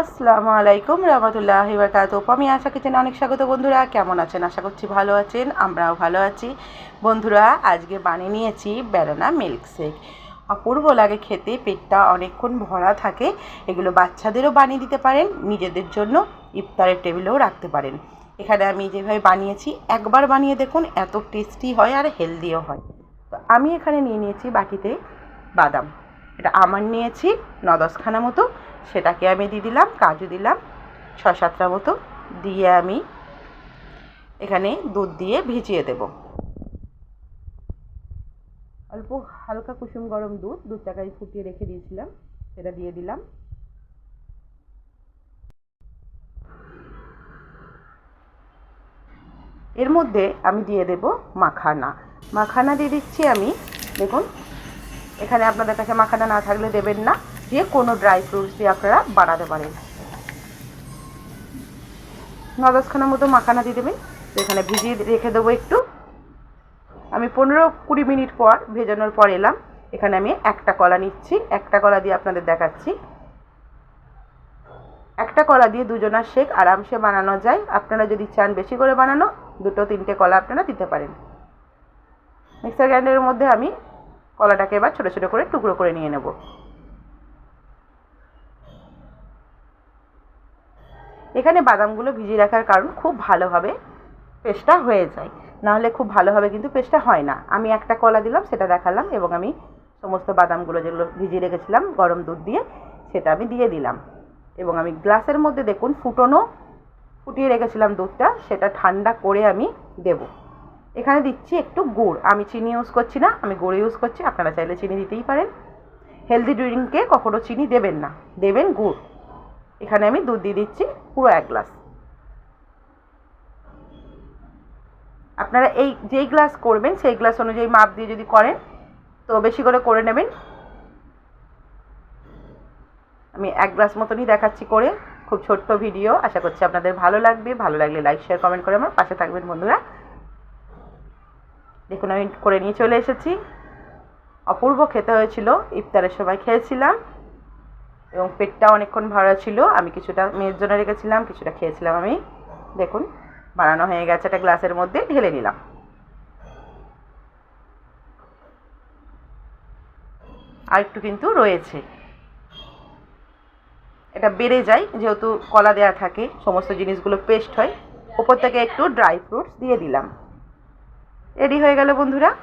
আসসালামু আলাইকুম, রহমতুল্লাহ বারকাত আমি আশা কিচেনে অনেক স্বাগত বন্ধুরা, কেমন আছেন? আশা করছি ভালো আছেন, আমরাও ভালো আছি। বন্ধুরা, আজকে বানিয়ে নিয়েছি ব্যানানা মিল্ক শেক অপূর্ব লাগে খেতে, পেটটা অনেকক্ষণ ভরা থাকে। এগুলো বাচ্চাদেরও বানিয়ে দিতে পারেন, নিজেদের জন্য ইফতারের টেবিলেও রাখতে পারেন। এখানে আমি যেভাবে বানিয়েছি, একবার বানিয়ে দেখুন, এত টেস্টি হয় আর হেলদিও হয়। তো আমি এখানে নিয়ে নিয়েছি বাটিতে বাদাম। এটা আমার নিয়েছি, ন দশখানা মতো। সেটাকে আমি দিয়ে দিলাম কাজু দিলাম ছ সাতটা মতো দিয়ে আমি এখানে দুধ দিয়ে ভিজিয়ে দেব। অল্প হালকা কুসুম গরম দুধ দুধটাকে আমি ফুটিয়ে রেখে দিয়েছিলাম সেটা দিয়ে দিলাম। এর মধ্যে আমি দিয়ে দেব মাখানা। মাখানা দিয়ে দিচ্ছি আমি দেখুন এখানে আপনাদের কাছে মাখানা না থাকলে দেবেন না। যে কোনো ড্রাই ফ্রুটস দিয়ে আপনারা বানাতে পারেন। ন দশখানার মতো মাখানা দিয়ে দেবেন। এখানে ভিজিয়ে রেখে দেবো একটু। আমি পনেরো কুড়ি মিনিট পর ভেজানোর পর এলাম। এখানে আমি একটা কলা নিচ্ছি। একটা কলা দিয়ে আপনাদের দেখাচ্ছি। একটা কলা দিয়ে দুজনার শেক আরামসে বানানো যায়। আপনারা যদি চান বেশি করে বানানো, দুটো তিনটে কলা আপনারা দিতে পারেন। মিক্সার গ্রাইন্ডারের মধ্যে আমি কলাটাকে এবার ছোটো ছোটো করে টুকরো করে নিয়ে নেব। এখানে বাদামগুলো ভিজিয়ে রাখার কারণ খুব ভালোভাবে পেস্টটা হয়ে যায়। নাহলে খুব ভালোভাবে কিন্তু পেস্টটা হয় না। আমি একটা কলা দিলাম, সেটা দেখালাম এবং আমি সমস্ত বাদামগুলো যেগুলো ভিজিয়ে রেখেছিলাম, গরম দুধ দিয়ে, সেটা আমি দিয়ে দিলাম। এবং আমি গ্লাসের মধ্যে দেখুন ফুটনো ফুটিয়ে রেখেছিলাম দুধটা, সেটা ঠান্ডা করে আমি দেব। এখানে দিচ্ছি একটু গুড়। আমি চিনি ইউজ করছি না, আমি গুড় ইউজ করছি, আপনারা চাইলে চিনি দিতেই পারেন। হেলদি ড্রিঙ্কে কখনো চিনি দেবেন না। দেবেন গুড়। এখানে আমি দুধ দিয়ে দিচ্ছি পুরো এক গ্লাস। আপনারা এই যেই গ্লাস করবেন, সেই গ্লাস অনুযায়ী মাপ দিয়ে যদি করেন, তো বেশি করে করে নেবেন। আমি এক গ্লাস মতনই দেখাচ্ছি করে, খুব ছোট্ট ভিডিও। আশা করছি আপনাদের ভালো লাগবে। ভালো লাগলে লাইক শেয়ার কমেন্ট করে আমার পাশে থাকবেন বন্ধুরা। দেখুন, আমি করে নিয়ে চলে এসেছি। অপূর্ব খেতে হয়েছিল, ইফতারের সময় খেয়েছিলাম। এবং পেটটা অনেকক্ষণ ভরা ছিল। আমি কিছুটা মেয়ের জন্য রেখেছিলাম, কিছুটা খেয়েছিলাম আমি। দেখুন, বানানো হয়ে গেছে একটা গ্লাসের মধ্যে, ঢেলে নিলাম। আর একটু কিন্তু রয়েছে। এটা বেড়ে যায়, যেহেতু কলা দেওয়া থাকে, সমস্ত জিনিসগুলো পেস্ট হয়। ওপর থেকে একটু ড্রাই ফ্রুটস দিয়ে দিলাম। রেডি হয়ে গেল বন্ধুরা?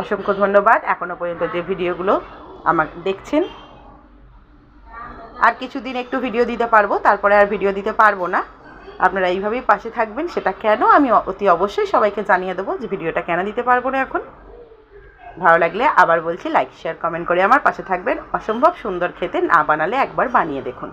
অসংখ্য ধন্যবাদ। এখনও পর্যন্ত যে ভিডিওগুলো আমার দেখছেন, আর কিছুদিন একটু ভিডিও দিতে পারব, তারপরে আর ভিডিও দিতে পারব না। আপনারা এইভাবেই পাশে থাকবেন, সেটা কেন? আমি অতি অবশ্যই সবাইকে জানিয়ে দেবো যে ভিডিওটা কেন দিতে পারব না এখন। ভালো লাগলে আবার বলছি লাইক শেয়ার কমেন্ট করে আমার পাশে থাকবেন। অসম্ভব সুন্দর খেতে না বানালে একবার বানিয়ে দেখুন।